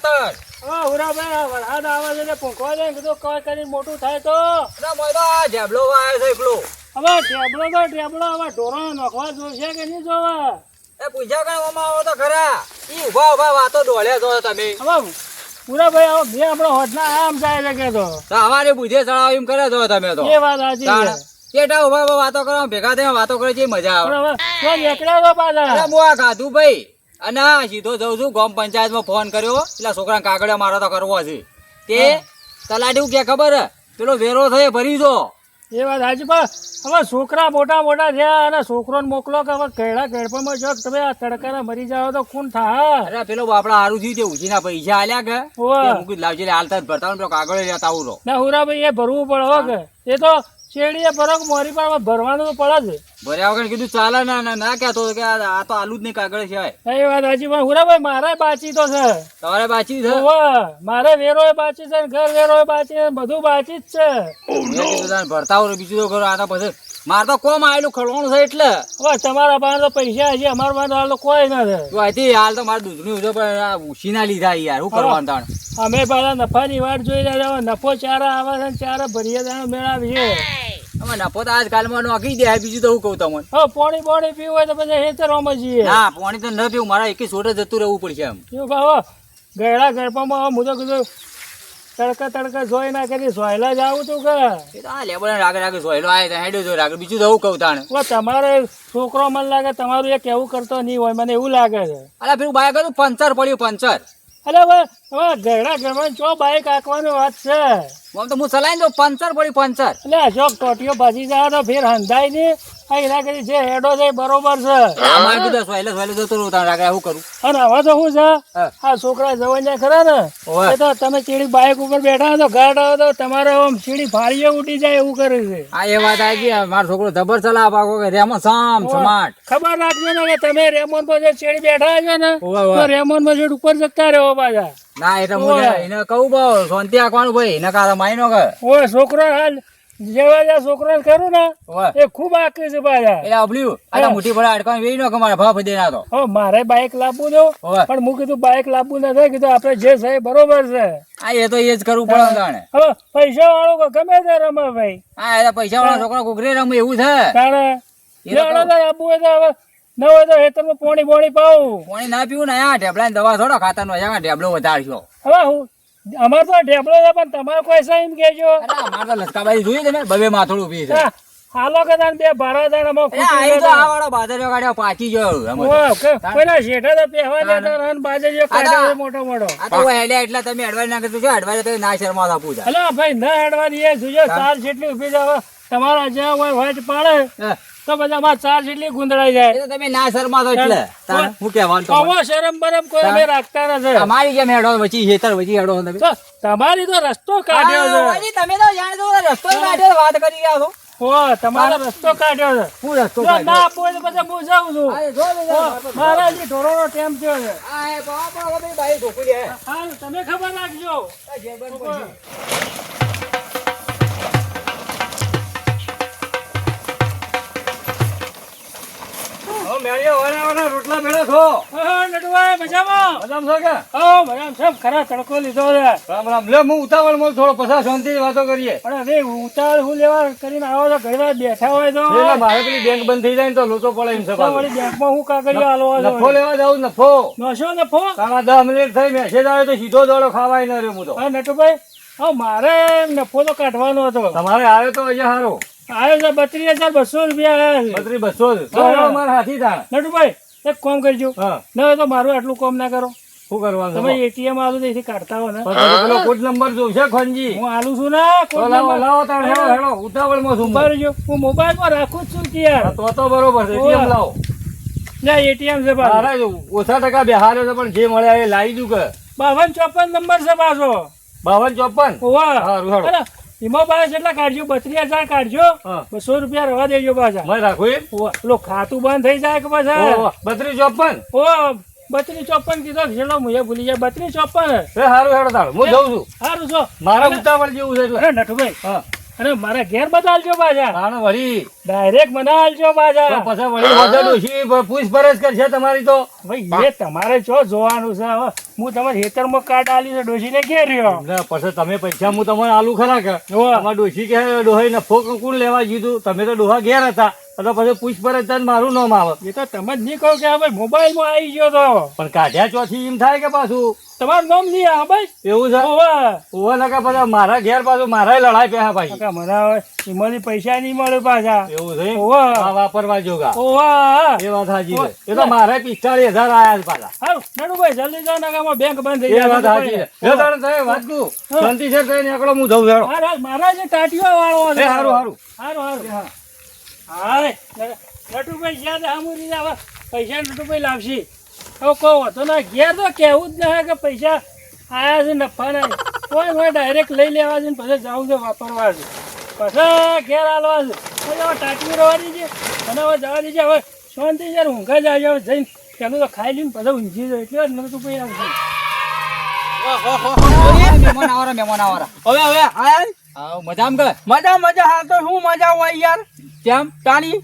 ખાતર. હા હુરાભાઈ આ વરસાદ આવે છે એટલે જાય કીધું કઈ કરીને મોટું થાય તો. અરે આ જેબલો વાયો છે એકલો. હવે ટેબલો તો ટેબલો હવે ઢોરો નોખવા જોશે કે નહીં જોવે? એ પૂછ્યા કઈ ઓમાં આવો તો ખરા. ઈ ઊભા ઊભા વાતો ડોલે છો તમે. હવે હુરાભાઈ હવે બે આપણો હોટના આમ જાય છે કે તો. તો અમારે બુધે ચડાવ એમ કરે છો તમે તો. એ વાત સાચી છે. કેટા ઊભા ઊભા વાતો કરો ભેગા થઈને વાતો કરે છે મજા આવે. પાછા. હું આ ખાધું ભાઈ. અને સીધો જઉં છું ગામ પંચાયતમાં ફોન કર્યો. એટલે છોકરા કાગળિયા મારો તો કરવો છે. તે તલાટી કે ખબર? પેલો વેરો થયો ભરી દો. એ વાત સાચી પણ હવે છોકરા મોટા મોટા થયા અને છોકરોને મોકલો કે હવે કેળા કેળપામાં જો તમે આ તડકાના મરી જાવ તો ખૂન થા અરે પેલો બાપડા હારું થયું તે ઉછીના પૈસા આલ્યા કે? મૂકી લાવજે હાલતા ભરતા પેલો કાગળે લેતા આવું ના હુરા ભાઈ એ ભરવું પડે હો કે. એ તો શેરડીએ ભરો મોરી પણ ભરવાનું તો પડે ભર્યા વગર કીધું ચાલે ના ના ના કહેતો કે આ તો આલુ જ નહીં કાગળ છે. છે એ વાત સાચી પણ હુરાભાઈ મારે બાચી તો છે. તમારે બાચી છે? મારે વેરો બાચી છે ને ઘર વેરો બાચી છે બધું બાચી જ છે. ભરતા હોય બીજું તો કરો આના પછી મારે તો કોમ આવેલું ખળવાનું છે એટલે. તમારા પાસે તો પૈસા હજી અમારા પાસે હાલ તો કોઈ ના છે તું અહીંથી હાલ તો મારે દૂધની ઉજો પણ આ લીધા યાર શું કરવાનું તાણ? અમે પાછા નફાની વાટ જોઈ રહ્યા છે. નફો ચારા આવે છે ચારા ભરીએ દાણો મેળાવીએ અમે નફો તો આજકાલમાં નોખી દે બીજું તો હું કહું તમને? હા પાણી પાણી પીવું હોય તો પછી હેતરોમાં જઈએ. ના પાણી તો ન પીવું મારા એકી સોટે જતું રહેવું પડશે એમ. શું ભાવ ગયડા ગરપામાં હું તો કીધું તડકા તડકા જોઈ ના કરી સોયલા જ આવું તું કે. એ તો આ લેબડા રાગે રાગે સોયલો આવે તો હેડ્યો જો રાગે બીજું જવું કહું તાણે. ઓ તમારે છોકરો મને લાગે તમારું એ કેવું કરતો નહીં હોય મને એવું લાગે છે. અલા પેલું બાય હતું પંચર પડ્યું પંચર. અલે હવે હવે ચો બાઈક આંકવાની વાત છે? આમ તો હું ચલાવીને જો પંચર પડી પંચર. એટલે અશોક ટોટીઓ ભાજી જાય તો ફેર હંધાય નહીં. આ એના કરી જે હેડો છે બરોબર છે. અમારે કીધું સોયલો સોયલો જતો રહું તાણે રાગે શું કરું. અને હવે તો શું છે? આ છોકરા જવાન ખરા ને? એ તો તમે ચીડી બાઇક ઉપર બેઠા તો ગાડ આવો તો તમારે આમ ચીડી ફાળીએ ઉડી જાય એવું કરે છે. આ એ વાત આવી ગઈ મારો છોકરો જબર ચલાવ પાકો કે રેમો સામ સમાટ. ખબર રાખજો ને કે તમે રેમોન પર જે ચીડી બેઠા છો ને. રેમોનમાં ઉપર જતા રહ્યો પાછા. ના એટલે હું એને કહું બહુ શાંતિ રાખવાનું ભાઈ એને કાલે માઈનો કે ઓય છોકરો હાલ જેવા જ્યાં છોકરો કરું ને એ ખૂબ છે પાછા. તો વેઈ નો કે મારા ભાવ દે ના તો. હવે મારે બાઇક લાવવું દો પણ હું કીધું બાઇક લાવવું નથી કીધું આપણે જે છે એ બરોબર છે. આ એ તો એ જ કરવું પડે તાણે હવે પૈસા વાળો ગમે તે રમે ભાઈ. આ એ પૈસા વાળા છોકરા કુકરે રમે એવું છે. તારે એ તો લેવડો તો આપવું હોય તો હવે ન હોય તો હેતરમાં પોણી પોણી પાવું પાણી ના પીવું ને આ ઢેબલા દવા થોડો ખાતા નો આ ઢેબલો વધારશો. હવે હું અમાર તો ઢેબલો છે પણ તમારે કોઈ સા એમ કેજો અમારે તો લસકાબાજી જોઈ તમે બબે માથોડું ઊભી છે. હાલો કે તાન બે એ આ ખૂટી તો આ વાળો બાજરીઓ કાઢ્યો પાકી ગયો. પેલા શેઠા તો પહેવા દેતા રહે ને બાજે જે કાઢે આ તો- છે મોટો મોટો. આ તો હેડ્યા એટલે તમે એડવાઇસ ના કરતો છો એડવાઇસ તો ના શર્મા આપું છે. હલો ભાઈ ના હેડવા દઈએ જોજો ચાર જેટલી ઊભી જાવ તમારા જ્યાં હોય વાટ પાડે. તો બધા અમાર ચાર જેટલી ગુંદડાઈ જાય. તમે ના શરમા તો એટલે હું કહેવાનું આવો શરમ બરમ કોઈ અમે રાખતા નથી. અમારી જેમ હેડો? વચી હેતર વચી હેડો તમે? તમારી તો રસ્તો કાઢ્યો છે. તમે તો જાણો રસ્તો કાઢ્યો, વાત કરી રહ્યા છો. ઓ તમારો રસ્તો કાઢ્યો છે. હું રસ્તો કાઢ્યો? ના હોય તો પછી હું જાઉં છું. જો મારા હજી ઢોરોનો ટેમ થયો છે. આ બાપ હવે ભાઈ ઢોકળી હે. તમે ખબર રાખજો. આ રોટલા મેળો પછી. હા, નટુભાઈ, મજામાં? હા, મજામાં છે. ખરા તડકો લીધો છે. થોડો પસાર શાંતિ વાતો કરીએ. પણ હવે ઉતાવળ હું લેવા કરીને આવો તો બેઠા હોય તો. એટલે મારે પેલી બેંક બંધ થઈ જાય ને તો લોચો પડે એમ છે વળી બેંકમાં હું કાગળિયો હાલવા નફો લેવા જાઉં નફો. નશો નફો? તારા દસ મિનિટ થઈ મેસેજ આવે તો સીધો દોડો ખાવાય ન રહ્યો હું તો. હા નટુભાઈ હા મારે નફો તો કાઢવાનો હતો. તમારે આવ્યો તો અહીંયા સારો આવ્યો છે બત્રીસ હજાર બસો રૂપિયા બસો હા. મારા હાથી નટુભાઈ એક કોમ કરજો. ના તો મારું આટલું કોમ ના કરો. શું કરવાનું તમે એટીએમ આલું તો કાઢતા હો ને. પેલો કોડ નંબર જોશે ખોનજી હું આલું છું ને તો નંબર. લાવો તાણ હેડો હેડો ઉતાવળમાં છું હું. હું મોબાઈલમાં રાખું છું કે યાર તો તો બરોબર છે. લાવો. ના એટીએમ છે તારા ઓછા ટકા બેહાર્યો છે પણ જે મળ્યા એ લાવી દઉં કે. બાવન ચોપન નંબર છે પાછો. બાવન ચોપન? ઓવા. અરે, એમાં પાછા કેટલા કાઢજો? બત્રીસ હજાર કાઢજો. બસો રૂપિયા રવા દેજો પાછા. મેં રાખું એમ? પેલો ખાતું બંધ થઈ જાય કે પાછા? બત્રી બત્રીસ ચોપન? ઓ બત્રીસ ચોપન કીધો છેલ્લો એ ભૂલી જાય બત્રીસ ચોપન. સારું હેડો હું જઉં છું. સારું છો મારા ઉતાવળ જેવું છે નટુભાઈ હા. અને મારા ઘેર બધા આલજો પાછા તાણ વળી. ડાયરેક્ટ મને આલજો પાછા પછી વળી વધુ ડોશી પૂછપરછ કરશે તમારી તો. ભાઈ એ તમારે જો જોવાનું છે હવે હું તમારે ખેતરમાં કાર્ડ આલી છે ડોશીને ઘેર રહ્યો. ને પછી તમે પૈસા હું તમને આલુ ખરા કે. તમારે ડોશી કે ડોહાઈ નફો કોણ લેવા જીધું તમે તો ડોહા ઘેર હતા. તો પછી પૂછપરછ થાય મારું નામ આવે. એ તો તમે જ નહીં કહો કે મોબાઈલ મોબાઈલમાં આવી ગયો તો. પણ કાઢ્યા ચોથી એમ થાય કે પાછું? તમારું નામ નહીં આવે ભાઈ. એવું છે? ઓવા. ના કે પછી મારા ઘેર પાછું મારા લડાઈ પેહા ભાઈ. મને એમાંથી પૈસા નહીં મળે પાછા. એવું છે? ઓવા. વાપરવા જોગા. ઓવા. એ વાત હાજી છે. એ તો મારે પિસ્તાળીસ હજાર આયા છે પાછા. હારું નડુભાઈ જલ્દી જાઓ નકામાં બેંક બંધ થઈ એ વાત હાજી છે. તારે થાય વાત તું શાંતિ છે કઈ નીકળો હું જઉં મારા જે ટાટીઓ વાળો એ હારું સારું સારું હારું. હા હા નટુભાઈ યાદ આમુરી હવે પૈસા નટુભાઈ લાવશે. હવે કહો તો ના ઘેર તો કહેવું જ ના કે પૈસા આયા છે નફા નહીં કોઈ કોઈ ડાયરેક્ટ લઈ લેવા છે ને પછી જાઉં છે વાપરવા છે. પછી ઘેર હાલવા છે. પછી હવે ટાટી રવાની છે. અને હવે જવા દેજે હવે શાંતિ યાર ઊંઘા જાય હવે જઈને. પેલું તો ખાઈ લઈને પછી ઊંઘી જાય એટલે નટુભાઈ આવશે. મહેમાન આવરા મહેમાન આવરા. હવે હવે આવ મજામ કે મજા મજા હાલ તો શું મજા હોય યાર. કેમ? તાણી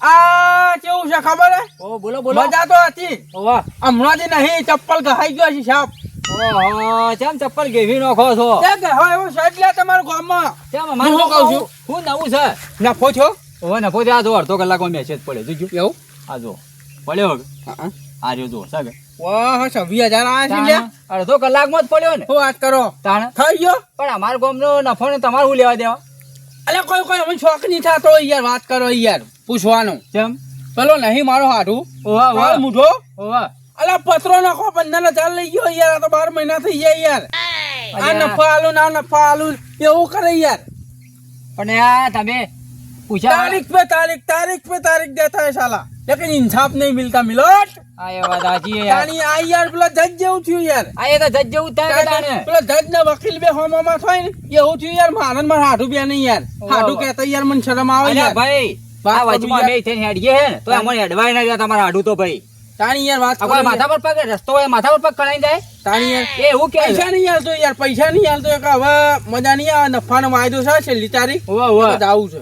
આ કેવું છે ખબર હે? ઓ બોલો બોલો. મજા તો હતી. ઓવા હમણાંથી નહીં ચપ્પલ ગહાઈ ગયો છે સાહેબ. ઓહો કેમ ચપ્પલ ગેવી નાખો છો? તે ગહાય એવું છે એટલે તમારા ગામમાં. કેમ હું શું કહું છું? હું નવું છે. નફો છો? ઓવે નફો આ જો અડધો કલાકમાં મેસેજ પડ્યો જોજો એવું? આ જો પડ્યો હવે. આ રહ્યો જો સાગે વાહ છવ્વીસ હજાર આયા છે લ્યા. અડધો કલાકમાં જ પડ્યો ને. શું વાત કરો? તાણ. થઈ ગયો? પણ અમારા ગામનો નફો ને તમારે લેવા દેવા? અલે કોઈ કોઈ અમને શોખ નહીં થતો યાર વાત કરો યાર પૂછવાનું. કેમ? પેલો નહીં મારો હાડું ઓવા વાળ મૂઠો ઓવા. અલા પત્રો નાખો બંધાને ચાલ લઈ ગયો યાર આ તો બાર મહિના થઈ ગયા યાર. આ નફા આલુ ના નફા આલુ એવું કરે યાર. પણ આ તમે પૂછ્યા તારીખ પે તારીખ તારીખ પે તારીખ દેતા હે સાલા लेकिन इंसाफ नहीं मिलता मिलोट આ એ વાત સાચી છે યાર તાણી આ યાર પેલા જજ જેવું થયું યાર આ એ તો જજ જેવું જ થાય કે તાણે. પેલા જજ ને વકીલ બે હોમામાં થાય ને એવું થયું યાર મારે ને મારા હાડું બે નહીં યાર હાડું કહેતા યાર મને શરમ આવે અલ્યા યાર ભાઈ વાત આ કરું વચમાં યાર. બે થઈને હેડીએ હે ને તો અમને હેડવાય ના ગયા તમારા હાડું તો ભાઈ તાણી યાર વાત આ કરો કોઈ યાર. માથા પર પગ રસ્તો હોય માથા પર પગ કળાઈ જાય તાણી યાર એ એવું કે પૈસા નહીં હાલતો યાર પૈસા નહીં હાલતો કે હવે મજા નહીં આવે નફાનો વાયદો છે છેલ્લી તારીખ ઓવા ઓવા જાવું છે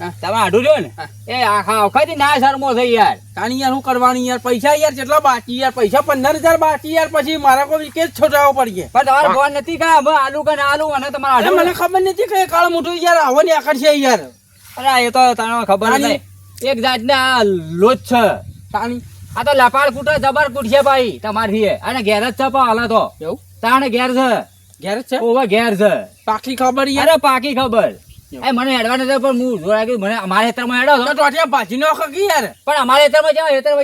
હા. તમે હાડું રહ્યો ને. એ આખા વખત ના શરમો થઈ યાર. તાણી યાર હું કરવાની યાર? પૈસા યાર કેટલા બાકી યાર? પૈસા પંદર હજાર બાકી યાર? પછી મારા કોઈ કેસ છોટાવો પડી ગયા પણ તમારો ફોન નથી કા હવે આલુ કે આલુ અને તમારા મને ખબર નથી કે કાળ મોટું યાર આવો ને આકડ છે યાર. અરે એ તો તને ખબર નહીં. એક જાતના લોચ છે. તાણી. આ તો લપાડ કૂટે જબર કૂટશે ભાઈ તમારી અને ઘેર જ છે પણ હાલે તો. એવું? તાણે ઘેર છે. ઘેર છે? ઓવા ઘેર છે. પાકી ખબર યાર? પાકી ખબર. મને હેડવા નતા મને અમારા ભાજી નો યાર. પણ અમારા હેતરમાં જાવ હેતર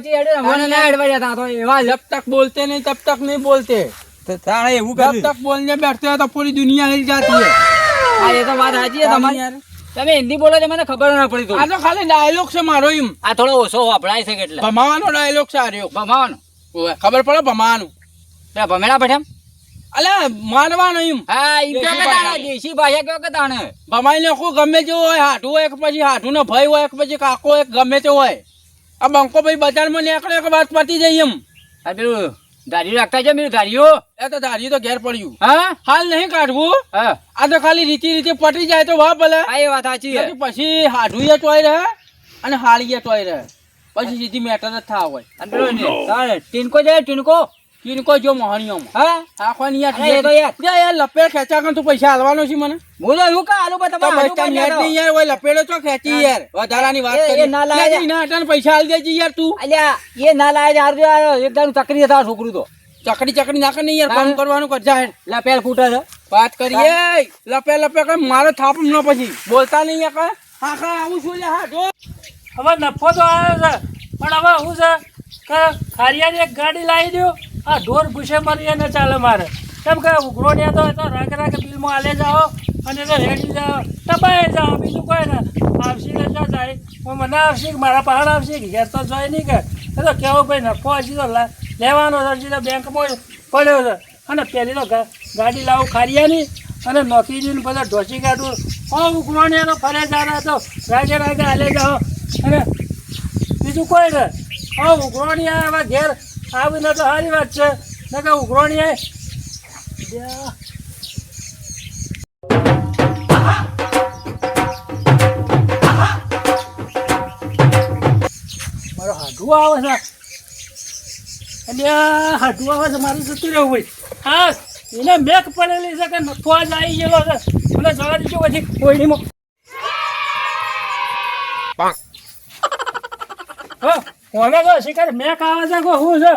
બોલતે નહીં તબ તક નહીં બોલતે. એવું તક બોલને બેઠતો તો પૂરી દુનિયા હિલ જાતી વાત સાચી તમારી. તમે હિન્દી બોલો છો મને ખબર ના પડી આ તો ખાલી ડાયલોગ છે મારો એમ. આ થોડો ઓછો વપરાય છે એટલે ભમાવાનો ડાયલોગ છે આ રહ્યો. ખબર પડે ભમાવાનું? ભમેડા બેઠા અલ્યા માનવાનો એમ હા કયો કે તાણે? દેશી ભાષા કયો કે તાણે? ભમાઈ નાખું ગમે તે હોય હાટું હોય પછી હાટું નો ભાઈ હોય પછી કાકો ગમે તે હોય. આ બંકો ભાઈ બજારમાં નીકળે કે વાત પતી જાય એમ? આ પેલું ધાર્યું રાખતા છે ધાર્યું એ તો ધારી તો ઘેર પડ્યું. હા? હાલ નહીં કાઢવું? હા. આ તો ખાલી રીતિ રીતે પટી જાય તો વાહ ભલે. આ એ વાત સાચી પછી હાડું એ ટોય રહે અને હાળી એ ટોય રહે. પછી સીધી મેટર જ થા હોય. અને પેલું ટીનકો જાય ટીનકો કિનકો જો મોહણીઓમાં હા? આખો ની યાર અરે એ તો યાર. યાર યાર લપેટ ખેંચા કર તું પૈસા આલવાનો છે મને? હું તો એવું કા આલુ બતા તમારે હાડું નેટ લેતો. યાર ઓય લપેડો છો ખેંચી યાર. વધારાની વાત એ કરી. ના લાય ના અટન પૈસા આલ દેજી યાર તું. અલ્યા એ ના લાય હાર જો આ એકદમ ચકરી હતા છોકરું તો. ચકડી ચકડી નાખે નહીં યાર. કામ કરવાનું કરજા હેડ. લા ફૂટે છે. વાત કરીએ લપે લપે કઈ મારો થાપ ન પછી. બોલતા નહીં યાર હા હા આવું છું લે હા જો. હવે નફો તો આવ્યો છે. પણ હવે હું છે? કે ખારિયાની એક ગાડી લાવી દો આ ઢોર ભૂસે મરી ને ચાલે મારે. કેમ કે ઉઘરો ને તો રાગ રાગ બિલમાં આલે જાઓ અને તો રેડી જાઓ. તપાઈ જાઓ, બીજું કોઈ ને. આવશે ને જાય હું મને આવશે મારા પહાડ આવશે ઘેર તો જોઈ નહીં કે. એ તો કેવો ભાઈ નફો હજી તો લેવાનો હજી તો બેંકમાં પડ્યો છે. અને પહેલી તો ગાડી લાવું ખારિયાની અને નોખી દઈને બધા ઢોસી કાઢું. ઓ ઉઘરો ને એનો ફરે જાના તો રાગે રાગે હાલે જાઓ. અને બીજું કોઈ ને. ઓ આવે હવે ઘેર આવીને તો સારી વાત છે. ને કે ઉઘરોણી આવે મારો હાડું આવે છે. આ હાડું આવે છે મારું જતું રહેવું ભાઈ હા એને મેક પડેલી છે કે નથો આજ આવી ગયેલો છે. મને જવા દીધું પછી કોઈડીમાં હા. કોને તો શિકાર મેક આવે છે કે શું છે?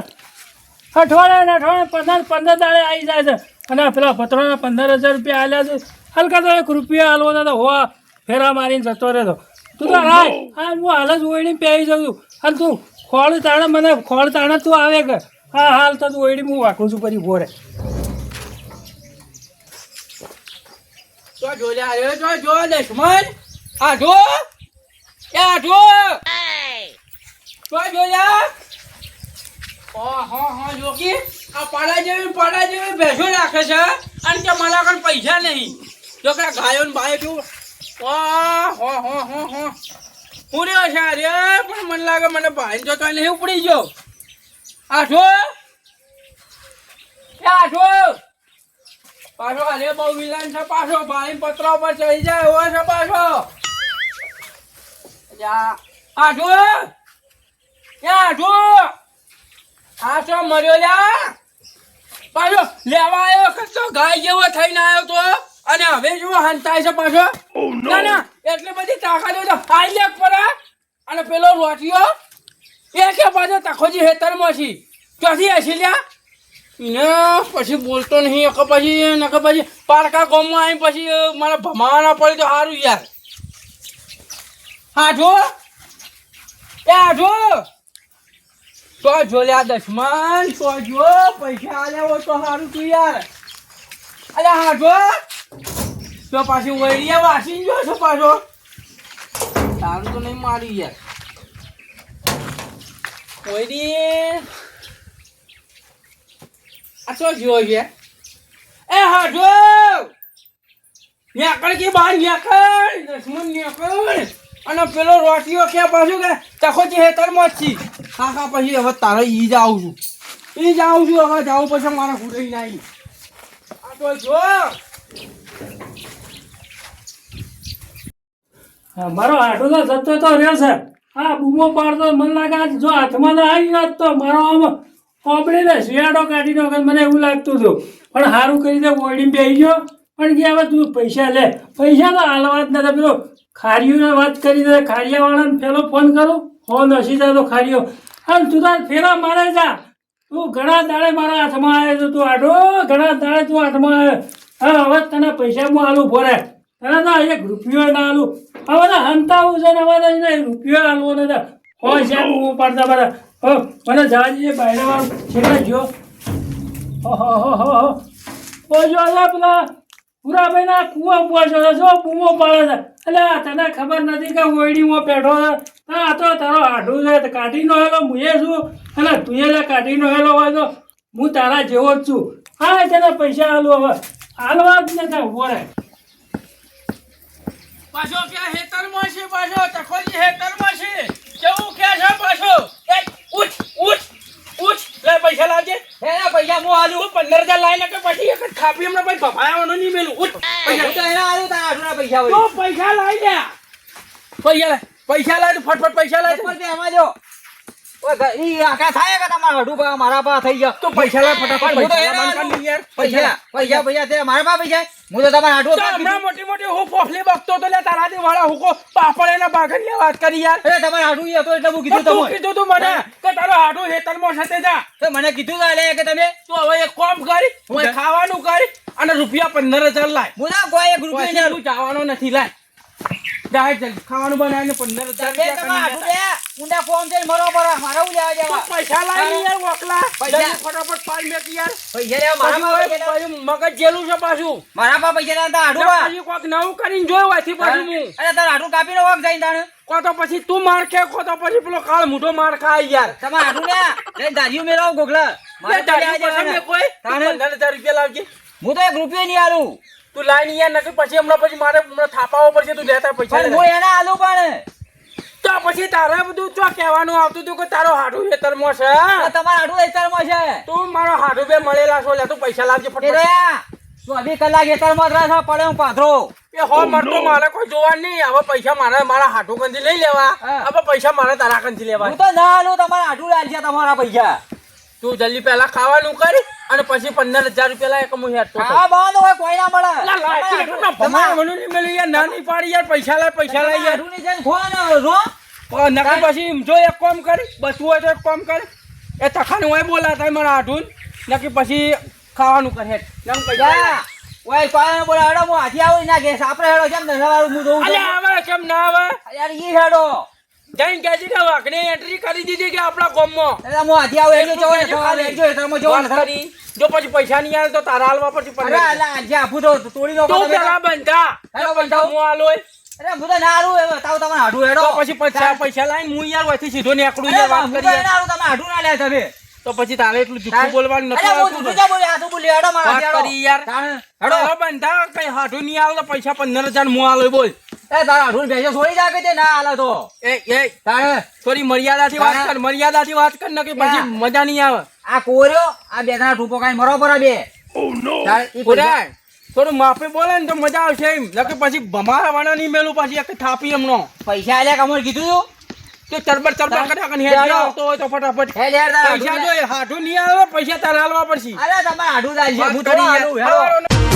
અઠવાડિયા ને અઠવાડિયે પંદર પંદર દાડે આવી જાય છે. અને પેલા પત્રોના પંદર હજાર રૂપિયા આલ્યા છે. હલકા તો એક રૂપિયા હાલવો નતો હોવા ફેરા મારીને જતો રહેતો. તું તો રાય હા, હું હાલ જ ઓયડી પહેરી જઉં અને તું ખોળ તાણે, મને ખોળ તાણે તું આવે કે? હા, હાલ તો તું ઓયડી હું વાકું છું પછી ભોરે. જો જો લે અરે જો જો દશમન આ જો એ જોયા ઓ હો હો જોકી આ પાડા જેવી પાડા જેવી ભેંસો રાખે છે અને કે મારા આગળ પૈસા નહીં. જો કે ગાયો ને બાયો કેવું? ઓ હો હો હો હો. હું છે અરે પણ મને લાગે મને ભાઈ જો તો નહીં ઉપડી ગયો. જો. એ આ જો. પાછો અરે બહુ વિલાન છે પાછો. ભાઈ પત્ર ઉપર ચડી જાય એવો છે પાછો. યા, આ જો આ તો મર્યો લ્યા. પાછો લેવા આવ્યો કશો ગાય જેવો થઈને આવ્યો તો. અને હવે જો હંતાય છે પાછો. ના ના એટલી બધી તાકાત તો હાઈ લેક પર અને પેલો રોટિયો એ કે પાછો તખોજી હેતરમાં છી. ચોથી હસી લ્યા? એને પછી બોલતો નહીં કે પછી નકર પછી પારકા ગામમાં આવી પછી મારા ભમાવાના પડી તો સારું યાર. હા જો એ આ જો તો જોલ્યા દશમન, તો જો પૈસા આલ્યા તો સારું તું યાર. અરે હા, જો. તો પાછી વૈરીએ વાસી જો છો પાછો. સારું તો નહીં મારી યાર. વૈરી આ તો જો છે એ, હા, જો. ન્યાકળ કે બહાર ન્યાકળ? દસમન ન્યાકળ. અને પેલો રોટીઓ કે પાછું કે, તખો જે હેતરમાં જ છી. હા પછી હવે તારે ઈ જ આવું છું. ઈ જ આવું છું, હવે જાવ પછી મારા ઘૂંટઈ નાઈ આ તો જો. મારો તો જતો તો રહ્યો છે. હા બૂમો પાડતો મને લાગે જો હાથમાં ના આવી જાત તો મારો આમ ઓબળીને શિયાળો કાઢીને વખત મને એવું લાગતું હતું. પણ સારું કરી દે ઓળી બેસી ગયો. પણ કે હવે તું પૈસા લે. પૈસા તો હાલવા જ નથી પેલો ખારીઓને વાત કરી દે, ખારિયાવાળાને પેલો ફોન કરું. ફોન હસી જાય તો ખારીઓ. અને તું ફેરા મારે જા. તું ઘણા દાડે મારા હાથમાં આવે છે, તું આડો ઘણા દાડે તું હાથમાં આવે. હવે તને પૈસા હું આલું ભરે. તને તો એક રૂપિયો ના આલું. હવે તો હંતાવું છે ને, હવે તો એને રૂપિયો આલવો ને હોય છે હું પાડતા પાડતા. મને જવા દઈએ બાયરે વાળું. છેલ્લે જો. હો હો હો હો. હો જો પેલા. પુરાભાઈ ના કુવા પહોંચ્યો જો બૂમો પાડે છે. એટલે તને ખબર નથી કે ઓયડીમાં બેઠો છે? આ તો તારો આઢું છે કાઢી નો હેલો હું એ છું. અને તું એટલે કાઢી નો હેલો હોય તો હું તારા જેવો જ છું. હા તને પૈસા હાલો હવે હાલવા જ નથી ઊભો રહે. પાછો કે હેતરમાં છે, પાછો? તખોજી હેતરમાં છે. કેવું કે છે, પાછો? ઉઠ ઉઠ. લે પૈસા લાવજે. એના પૈસા હું આલુ? પંદર હજાર લાવીને કે પછી એક ખાપી હમણાં પછી ભમાયાવાનું નહીં મેલું. ઉઠ. હું એના આલું તારા પૈસા તો હોય પૈસા લાવી લે. પૈસા લાય. પૈસા લાય ફટફટ પૈસા લાય. ઉપર એમાં જો. આખા થાય કે તમારા હડુ મારા પા થઈ ગયા. તું પૈસા લાય ફટાફટ પૈસા. પૈસા પૈસા. પૈસા મારા પા પૈસા? હું તો તમારે આટલું હમણાં મોટી મોટી હું ફોફલી બકતો તો લે તારાથી વાળા હુકો પાપડ એના બાગન લે વાત કરી યાર. અરે તમારે હાડું હતો એટલે હું કીધું તમે કીધું તું મને કે તારો હેતર મોટ સાથે જા. તો મને કીધું તા લે કે તમે? તું હવે એક કોમ કરી હું ખાવાનું કરી અને રૂપિયા પંદર હજાર લાય. હું ના કોઈ એક રૂપિયા જવાનો નથી લાય. ખાવાનું બનાવીને પંદર હજાર તમે રૂપિયા તમારા કરી હાડું લેતા. લે ઊંડા ફોન થઈને મરો પડે મારા હું લેવા તો પૈસા લાય યાર વકલા. પૈસા. ફટાફટ પાડી મેક યાર. પૈસા લેવા મારા પા પછી પૈસા લેવા. પછી મગજ જેલું છે પાછું. મારા પા પૈસા લેવા તા હાડું કોક નવું કરીને જોયું હોયથી પાછું હું. અરે તારા હાડું કાપીને વાગ જાય તાણે? કો તો પછી તું માર કે કો તો પછી પેલો કાળ મોટો માર ખાય યાર. તમે હાડું લે. લઈને દાઢીઓ મેળવો ગોગલા મારે લે. ને. કોઈ. તાણે? રૂપિયા લાવજે. હું તો એક રૂપિયો નહીં આલું. તું લાઈન અહીંયા યાર નકર પછી હમણાં પછી મારે હમણાં થાપાવો પડશે તું લેતા પૈસા હું એના આલો પણ. તો પછી તારે બધું ચો કહેવાનું આવતું હતું કે તારો હાડું ખેતરમાં છે? તમારા હાડું એતરમાં છે. તું મારો હાડું બે મળેલા છો લે તું પૈસા લાવજે ફટાફટ. ચોવીસ કલાક એતરમાં જ રહે છે પડે હું પાથરો. એ હો મરતો મારે કોઈ જોવા નહીં. હવે પૈસા મારે મારા હાટુ કંથી લઈ લેવા. હવે પૈસા મારે તારા કંથી લેવા. હું તો ના આલું તમારે લાલ છે તમારા પૈસા. તું જલ્દી પહેલા ખાવાનું કરી અને પછી પંદર હજાર રૂપિયા લાય કે હું થઉં. આ બાવાનો હોય કોઈ ના મળે તમારે મનુ નહીં મળ્યું યાર, નાની પાડી યાર, પૈસા લાય, પૈસા લાય યાર. ની રો નકર પછી જો એક કામ કરી, બચવું હોય તો એક કામ કરી. એ તખાનું હોય બોલાતા મને આઠું નકી પછી ખાવાનું કરે હેઠ. નમ પૈસા. ઓય બોલે હેડો હું હાથી આવું ના ગેસ આપણે હેડો કેમ ને સવારું હું જોઉં અલ્યા આવે કેમ ના આવે યાર ઈ હેડો જઈને કહેજે કે વાઘને એન્ટ્રી કરી દીધી કે આપણા ગામમાં. એટલે હું હાથી આવું એટલે જોવો સવારે. જો પછી પૈસા નહીં આવે તો તારા હાલવા પછી અરે અલા આજે આપું તો તોડી તું પેલા બંધા બંધાવ. હું હાલો અરે હું તો ના હારું તાવ તમે હાડું હેડો પછી પૈસા પૈસા લાઈને હું યાર વહીથી સીધો નીકળું યાર વાત તમે હાડું ના લે તમે તો પછી તારે એટલું જુઠ્ઠું બોલવાનું અરે નથી હું આવતું જુઠું ને. ક્યાં બોલ્યો? હેડો મારા વાત કરી યાર. હેડો. હેડો બંધા કઈ હાથું નહીં આવે તો પૈસા પંદર હજાર હું આલોય બોલ એ તારા હાડું ભેંસો છોડી જા કે તે? ના હાલે તો. એ એ તારે? થોડી મર્યાદાથી વાત કર મર્યાદાથી વાત કર ને કે પછી મજા નહીં આવે. આ કોર્યો? આ બે ત્રણ ઠૂપો કાંઈ મરો પર બે? થોડું માફી બોલે ને તો મજા આવશે એમ. કે પછી ભમાવાના નહીં મેલું પછી એક થાપી એમનો. પૈસા આલ્યા કમર કીધું તો? ચરબર ચરબર તાર- કર્યા કરીને હેડ. આવતો હોય તો ફટાફટ. તું હે લે પૈસા હાડું જો હાથું નહીં આવે પૈસા તારે હાલવા પડશે. અરે તમારે હાડું જ હું કરી હાડું, હેડો.